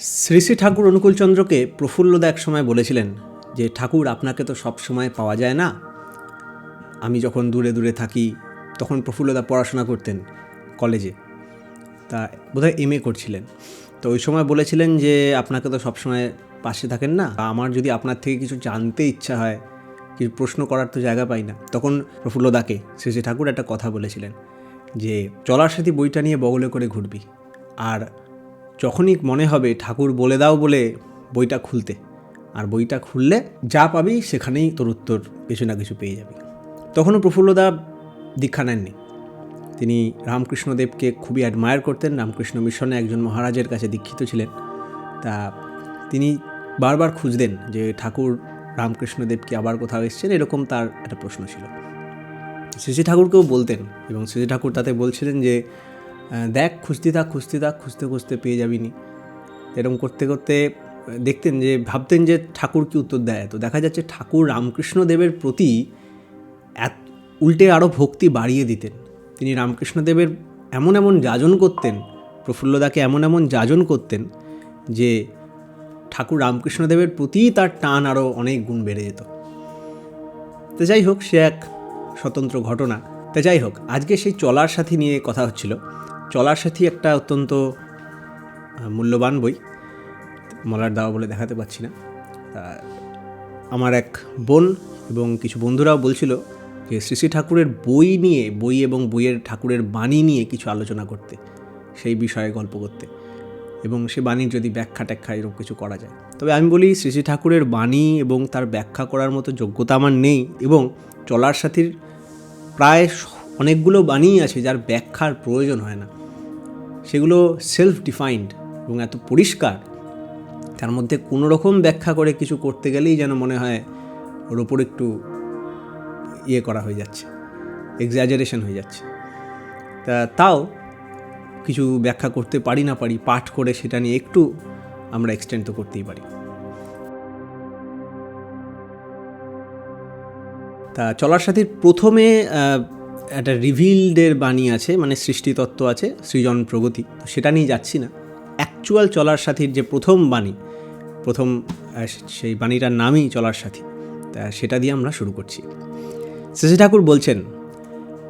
শ্রী শ্রী ঠাকুর অনুকূলচন্দ্রকে প্রফুল্লদা এক সময় বলেছিলেন যে, ঠাকুর, আপনাকে তো সব সময় পাওয়া যায় না। আমি যখন দূরে দূরে থাকি, তখন প্রফুল্লদা পড়াশোনা করতেন কলেজে। তা বোধহয় এম এ করছিলেন। তো ওই সময় বলেছিলেন যে, আপনাকে তো সবসময় পাশে থাকেন না। আমার যদি আপনার থেকে কিছু জানতে ইচ্ছা হয়, কিছু প্রশ্ন করার তো জায়গা পাই না। তখন প্রফুল্লদাকে শ্রী শ্রী ঠাকুর একটা কথা বলেছিলেন যে চলার সাথী বইটা নিয়ে বগলে করে ঘুরবি। আর যখনই মনে হবে ঠাকুর বলে দাও বলে বইটা খুলতে, আর বইটা খুললে যা পাবি সেখানেই তোর উত্তর কিছু না কিছু পেয়ে যাবি। তখনও প্রফুল্লদা দীক্ষা নেননি। তিনি রামকৃষ্ণদেবকে খুবই অ্যাডমায়ার করতেন। রামকৃষ্ণ মিশনে একজন মহারাজের কাছে দীক্ষিত ছিলেন। তা তিনি বারবার খুঁজতেন যে ঠাকুর রামকৃষ্ণদেব কি আবার কোথাও এসছেন, এরকম তার একটা প্রশ্ন ছিল। শ্রী ঠাকুরকেও বলতেন এবং শ্রী ঠাকুর তাতে বলছিলেন যে দেখ, খুঁজতে থাক খুঁজতে থাক, খুঁজতে খুঁজতে পেয়ে যাবি নি। এরকম করতে করতে দেখতেন যে, ভাবতেন যে ঠাকুর কি উত্তর দেয়। তো দেখা যাচ্ছে ঠাকুর রামকৃষ্ণদেবের প্রতি এত উল্টে আরও ভক্তি বাড়িয়ে দিতেন। তিনি রামকৃষ্ণদেবের এমন এমন যাজন করতেন, প্রফুল্লদাকে এমন এমন যাজন করতেন যে, ঠাকুর রামকৃষ্ণদেবের প্রতি তার টান আরও অনেক গুণ বেড়ে যেত। তো যাই হোক, সে এক স্বতন্ত্র ঘটনা। তা যাই হোক, আজকে সেই চলার সাথী নিয়ে কথা হচ্ছিল। চলার সাথী একটা অত্যন্ত মূল্যবান বই, মলার দাওয়া বলে দেখাতে পাচ্ছি না। আমার এক বোন এবং কিছু বন্ধুরাও বলছিল যে শ্রী শ্রী ঠাকুরের বই নিয়ে, বই এবং বইয়ের ঠাকুরের বাণী নিয়ে কিছু আলোচনা করতে, সেই বিষয়ে গল্প করতে। এবং সে বাণীর যদি ব্যাখ্যা ট্যাখ্যা এরকম কিছু করা যায়। তবে আমি বলি শ্রী শ্রী ঠাকুরের বাণী এবং তার ব্যাখ্যা করার মতো যোগ্যতা আমার নেই এবং চলার সাথীর প্রায় অনেকগুলো বাণীই আছে যার ব্যাখ্যার প্রয়োজন হয় না। সেগুলো সেলফ ডিফাইন্ড এবং এত পরিষ্কার, তার মধ্যে কোনো রকম ব্যাখ্যা করে কিছু করতে গেলেই যেন মনে হয় ওর ওপর একটু ইয়ে করা হয়ে যাচ্ছে এক্সাজারেশন হয়ে যাচ্ছে। তা তাও কিছু ব্যাখ্যা করতে পারি না পারি, পাঠ করে সেটা নিয়ে একটু আমরা এক্সটেন্ড তো করতেই পারি। তা চলার সাথীর প্রথমে একটা রিভিল্ডের বাণী আছে মানে সৃষ্টিতত্ত্ব আছে, সৃজন প্রগতি। তো সেটা নিয়ে যাচ্ছি না। অ্যাকচুয়াল চলার সাথীর যে প্রথম বাণী, প্রথম সেই বাণীটার নামই চলার সাথী। তা সেটা দিয়ে আমরা শুরু করছি। শ্রী ঠাকুর বলছেন,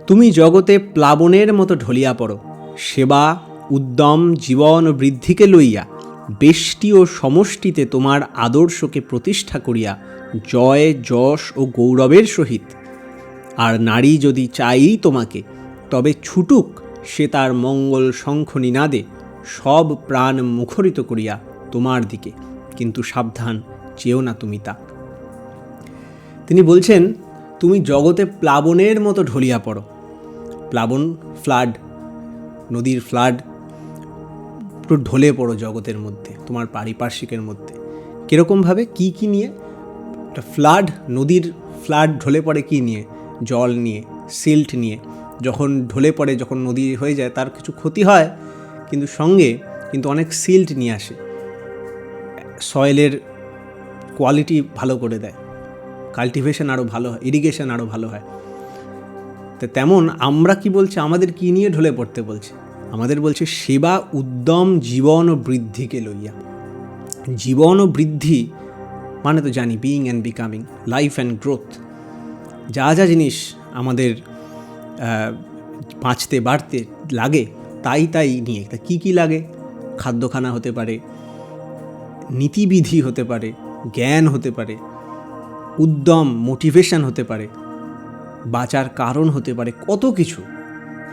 তুমি জগতে প্লাবনের মতো ঢলিয়া পড়ো। সেবা, উদ্যম, জীবন ও বৃদ্ধিকে লইয়া, বেষ্টি ও সমষ্টিতে তোমার আদর্শকে প্রতিষ্ঠা করিয়া, জয়, যশ ও গৌরবের সহিত আর নারী যদি চাই তোমাকে, তবে ছুটুক সে তার মঙ্গল শঙ্খ নিনাদে, সব প্রাণ মুখরিত করিয়া তোমার দিকে, কিন্তু সাবধান চেও না তুমি তা। তিনি বলছেন, তুমি জগতে প্লাবনের মতো ঢলিয়া পড়ো। প্লাবন ফ্লাড, নদীর ফ্লাড, পুরো ঢলে পড়ো জগতের মধ্যে, তোমার পারিপার্শ্বিকের মধ্যে। কীরকমভাবে, কী কী নিয়ে? একটা ফ্লাড, নদীর ফ্লাড ঢলে পড়ে কী নিয়ে? জল নিয়ে সিল্ট নিয়ে, যখন ঢলে পড়ে, যখন নদী হয়ে যায়, তার কিছু ক্ষতি হয়, কিন্তু সঙ্গে কিন্তু অনেক সিল্ট নিয়ে আসে। সয়েলের কোয়ালিটি ভালো করে দেয় কাল্টিভেশন আরও ভালো হয় ইরিগেশন আরও ভালো হয়। তো তেমন আমরা কি বলছি? আমাদের কি নিয়ে ঢলে পড়তে বলছে? আমাদের বলছে, সেবা উদ্যম জীবন ও বৃদ্ধিকে লইয়া। জীবন ও বৃদ্ধি মানে তো জানি being and becoming life and growth যা যা জিনিস আমাদের বাঁচতে বাড়তে লাগে, তাই তাই নিয়ে, তা কী কী লাগে? খাদ্যখানা হতে পারে, নীতিবিধি হতে পারে, জ্ঞান হতে পারে, উদ্যম, মোটিভেশন হতে পারে, বাঁচার কারণ হতে পারে, কত কিছু,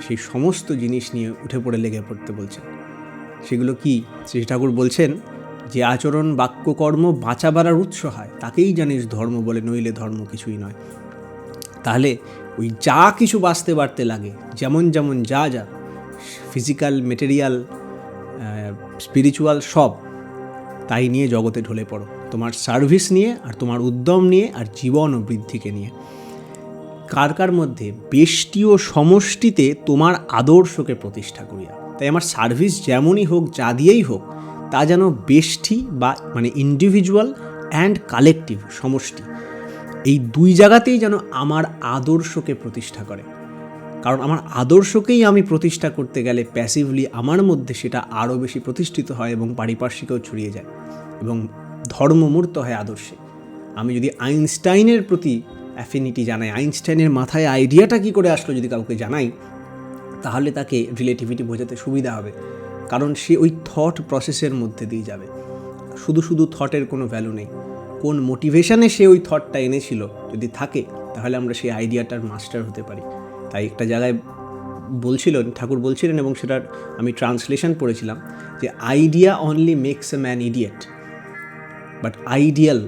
সেই সমস্ত জিনিস নিয়ে উঠে পড়ে লেগে পড়তে বলছেন। সেগুলো কি শ্রী ঠাকুর বলছেন যে আচরণ, বাক্যকর্ম বাঁচা বাড়ার উৎস হয়, তাকেই জানিস ধর্ম বলে, নইলে ধর্ম কিছুই নয়। তাহলে ওই যা কিছু বাঁচতে বাড়তে লাগে, যেমন যেমন যা যা ফিজিক্যাল মেটেরিয়াল স্পিরিচুয়াল সব, তাই নিয়ে জগতে ঢলে পড়ো। তোমার সার্ভিস নিয়ে আর তোমার উদ্যম নিয়ে আর জীবন ও বৃদ্ধিকে নিয়ে। কার কার মধ্যে বেষ্টি ও সমষ্টিতে তোমার আদর্শকে প্রতিষ্ঠা করিয়া। তাই আমার সার্ভিস যেমনই হোক, যা দিয়েই হোক, তা যেন বেষ্টি বা মানে ইন্ডিভিজুয়াল অ্যান্ড কালেকটিভ সমষ্টি। এই দুই জায়গাতেই যেন আমার আদর্শকে প্রতিষ্ঠা করে। কারণ আমার আদর্শকেই আমি প্রতিষ্ঠা করতে গেলে প্যাসিভলি আমার মধ্যে সেটা আরও বেশি প্রতিষ্ঠিত হয় এবং পারিপার্শ্বিকেও ছড়িয়ে যায় এবং ধর্মমূর্ত হয় আদর্শে। আমি যদি আইনস্টাইনের প্রতি অ্যাফিনিটি জানাই, আইনস্টাইনের মাথায় আইডিয়াটা কী করে আসলো যদি কাউকে জানাই, তাহলে তাকে রিলেটিভিটি বোঝাতে সুবিধা হবে। কারণ সে ওই থট প্রসেসের মধ্যে দিয়ে যাবে। শুধু শুধু থটের কোনো ভ্যালু নেই। কোন মোটিভেশনে সে ওই থটটা এনেছিল? যদি থাকে, তাহলে আমরা সেই আইডিয়াটার মাস্টার হতে পারি। তাই একটা জায়গায় বলছিলেন, ঠাকুর বলছিলেন এবং সেটার আমি ট্রান্সলেশন পড়েছিলাম যে idea only makes a man idiot but ideal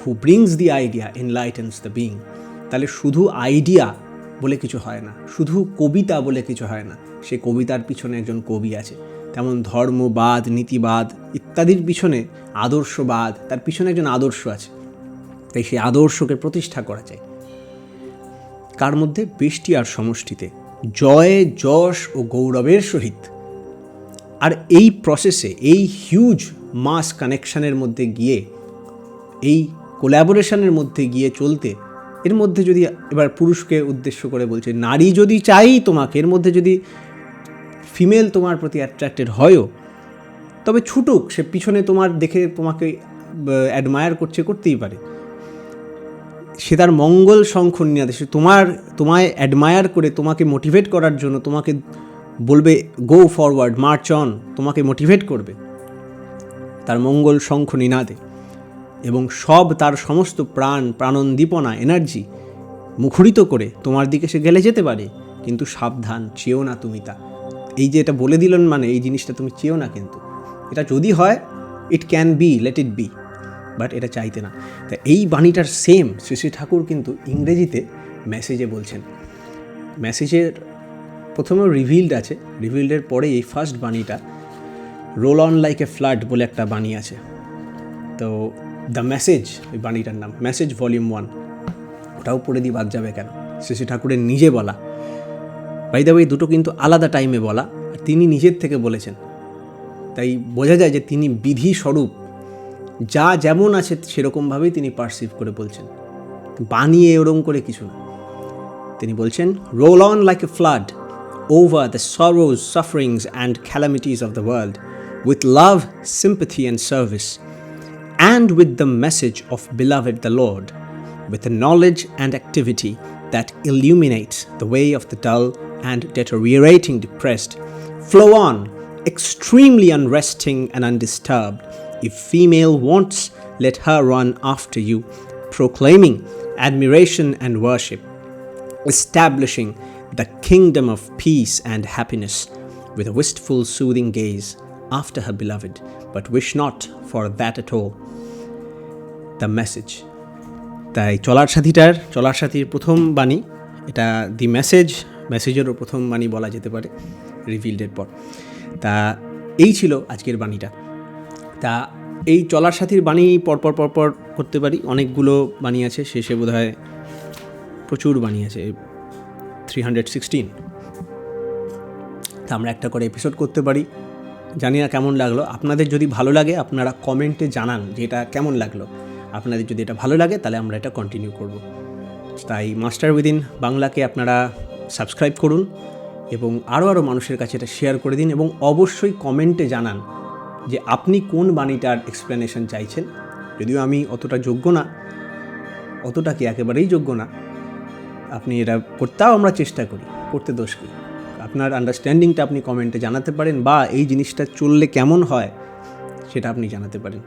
who brings the idea enlightens the being তাহলে শুধু আইডিয়া বলে কিছু হয় না, শুধু কবিতা বলে কিছু হয় না, সে কবিতার পিছনে একজন কবি আছে। তেমন ধর্মবাদ, নীতিবাদ ইত্যাদির পিছনে আদর্শবাদ, তার পিছনে একজন আদর্শ আছে। তাই সেই আদর্শকে প্রতিষ্ঠা করা চাই। কার মধ্যে? বৃষ্টি আর সমষ্টিতে। জয়, যশ ও গৌরবের সহিত। আর এই প্রসেসে এই হিউজ মাস কানেকশানের মধ্যে গিয়ে, এই কোল্যাবোরেশনের মধ্যে গিয়ে চলতে, এর মধ্যে যদি এবার পুরুষকে উদ্দেশ্য করে বলছে, নারী যদি চাই তোমাকে, এর মধ্যে যদি ফিমেল তোমার প্রতি অ্যাট্রাক্টেড হয়ও, তবে ছুটুক, সে পিছনে তোমার দেখে তোমাকে অ্যাডমায়ার করছে, করতেই পারে। সে তার মঙ্গল শঙ্খ নিয়ে সে তোমার, তোমায় অ্যাডমায়ার করে তোমাকে মোটিভেট করার জন্য তোমাকে বলবে গো ফরওয়ার্ড মার্চ অন তোমাকে মোটিভেট করবে। তার মঙ্গল শঙ্খ নিনাদে এবং সব তার সমস্ত প্রাণ প্রাণন্দীপনা এনার্জি মুখরিত করে তোমার দিকে সে গেলে যেতে পারে, কিন্তু সাবধান, চেয়েও না তুমি তা। এই যে এটা বলে দিলেন মানে এই জিনিসটা তুমি চেয়েও না কিন্তু। এটা যদি হয় it can be let it be but এটা চাইতে না। তা এই বাণীটার সেম শ্রী শ্রী ঠাকুর কিন্তু ইংরেজিতে মেসেজে বলছেন। মেসেজের প্রথমেও রিভিল্ড আছে। রিভিল্ডের পরে এই first বাণীটা roll on like a flood বলে একটা বাণী আছে। তো দ্য মেসেজ ওই বাণীটার নাম মেসেজ ভলিউম ওয়ান ওটাও পড়ে দিয়ে বাদ যাবে কেন? শ্রী শ্রী ঠাকুরের নিজে বলা। বাই দ্য ওয়ে দুটো কিন্তু আলাদা টাইমে বলা আর তিনি নিজের থেকে বলেছেন। তাই বোঝা যায় যে তিনি বিধি স্বরূপ। যা যেমন আছে সেরকমভাবেই তিনি পারসিভ করে বলছেন। বানিয়ে ওরম করে কিছু না। তিনি বলছেন roll on like a flood over the sorrows sufferings and calamities of the world with love sympathy and service and with the message of beloved the Lord, with a knowledge and activity that illuminates the way of the and deteriorating depressed. Flow on, extremely unresting and undisturbed. If female wants, let her run after you, proclaiming admiration and worship, establishing the kingdom of peace and happiness with a wistful, soothing gaze after her beloved, but wish not for that at all. The message তাই চলার সাথীটার চলার সাথীর প্রথম বাণী এটা দি message মেসেজেরও প্রথম বাণী বলা যেতে পারে রিভিল্ডের পর। তা এই ছিল আজকের বাণীটা। তা এই চলার সাথীর বাণী পরপর পরপর করতে পারি। অনেকগুলো বাণী আছে, শেষে বোধ হয় প্রচুর বাণী আছে থ্রি হান্ড্রেড সিক্সটিন তা আমরা একটা করে এপিসোড করতে পারি। জানি না কেমন লাগল। আপনাদের যদি ভালো লাগে, আপনারা কমেন্টে জানান যে এটা কেমন লাগল। আপনাদের যদি এটা ভালো লাগে, তাহলে আমরা এটা কন্টিনিউ করব। তাই মাস্টার উইদিন বাংলাকে আপনারা সাবস্ক্রাইব করুন এবং আরও আরও মানুষের কাছে এটা শেয়ার করে দিন এবং অবশ্যই কমেন্টে জানান যে আপনি কোন বাণীটার এক্সপ্লেনেশন চাইছেন। যদিও আমি অতটা যোগ্য না, অতটা কি একেবারেই যোগ্য না, আপনি এটা করতেও আমরা চেষ্টা করি, করতে দোষ কী? আপনার আন্ডারস্ট্যান্ডিংটা আপনি কমেন্টে জানাতে পারেন বা এই জিনিসটা চললে কেমন হয় সেটা আপনি জানাতে পারেন।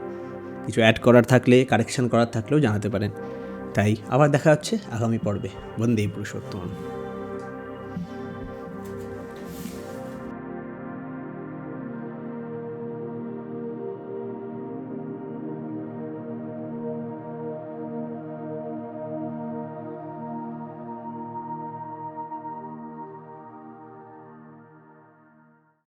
কিছু অ্যাড করার থাকলে কারেকশন করার থাকলেও জানাতে পারেন। তাই আবার দেখা হচ্ছে আগামী পর্বে। বন্দে পুরুষোত্তম।